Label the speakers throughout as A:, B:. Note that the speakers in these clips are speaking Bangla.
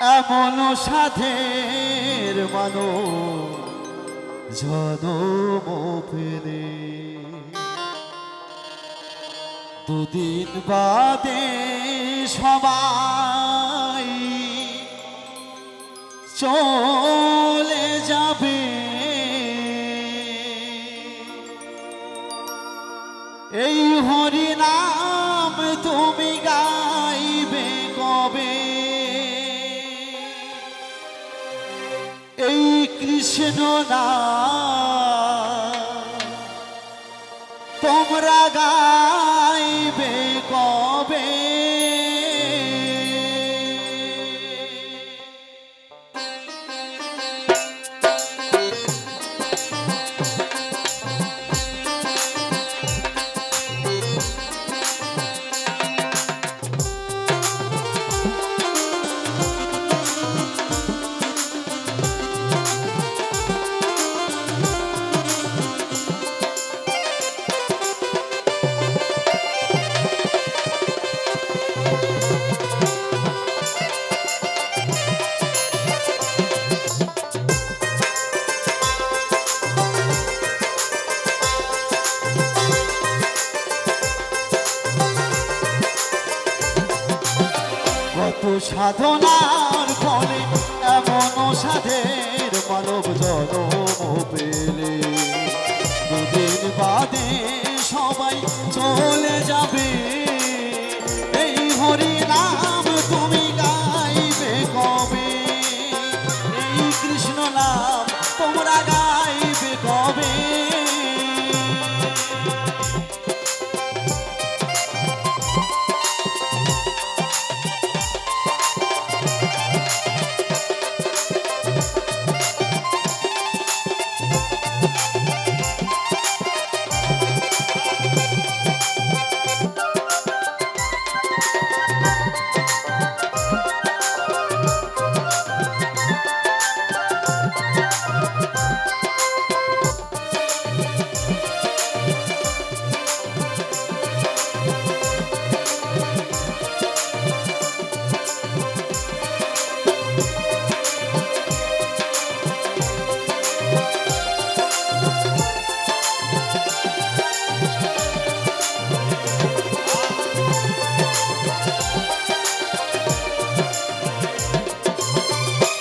A: এমন সাধের মানো জনম ফেলে দুদিন বাদে সবাই চলে যাবে। এই হরি নাম তুমি গাইবে কবে? কৃষ্ণ না। তোমরা গাইবে সাধনার ফলে এমন সাধের মানব জনম পেলে। দুদিন বাদে সবাই চলে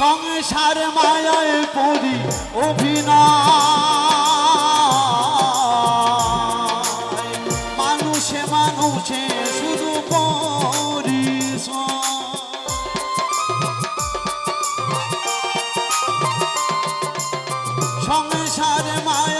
A: সংসার মায়ায় পড়ি অভিনয়। মানুষে মানুষে শুধু করি সংসার মায়ায়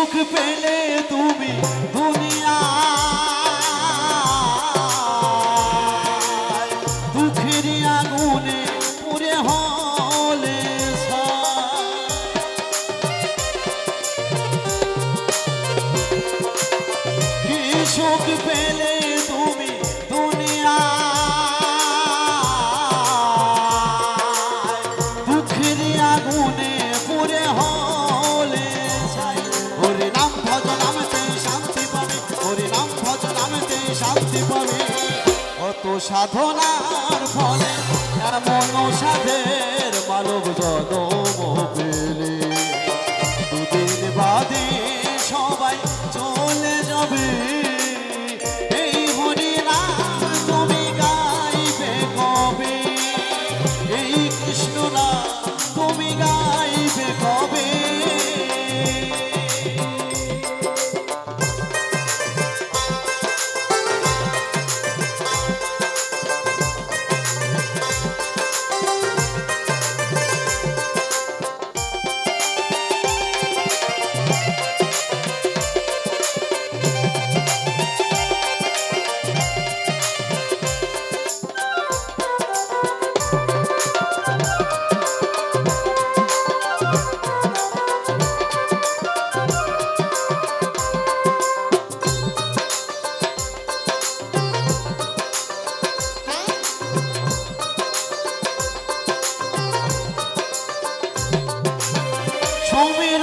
A: সুখ পেলে তুমি দুনিয়া। দুঃখের আগুনে পুরে হলে সুখ পেলে তুমি পুরে হলে কত সাধনার ফলে এমন সাধের মানব জনম পেলে দুদিন বাদে সবাই চলে যাবে।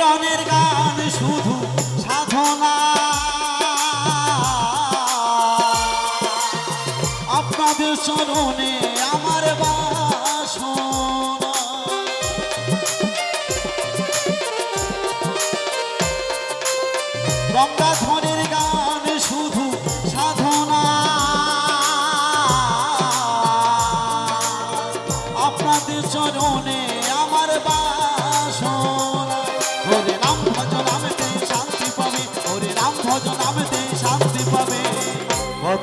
A: জীবনের গান শুধু সাধনা। আপনাদের চরণে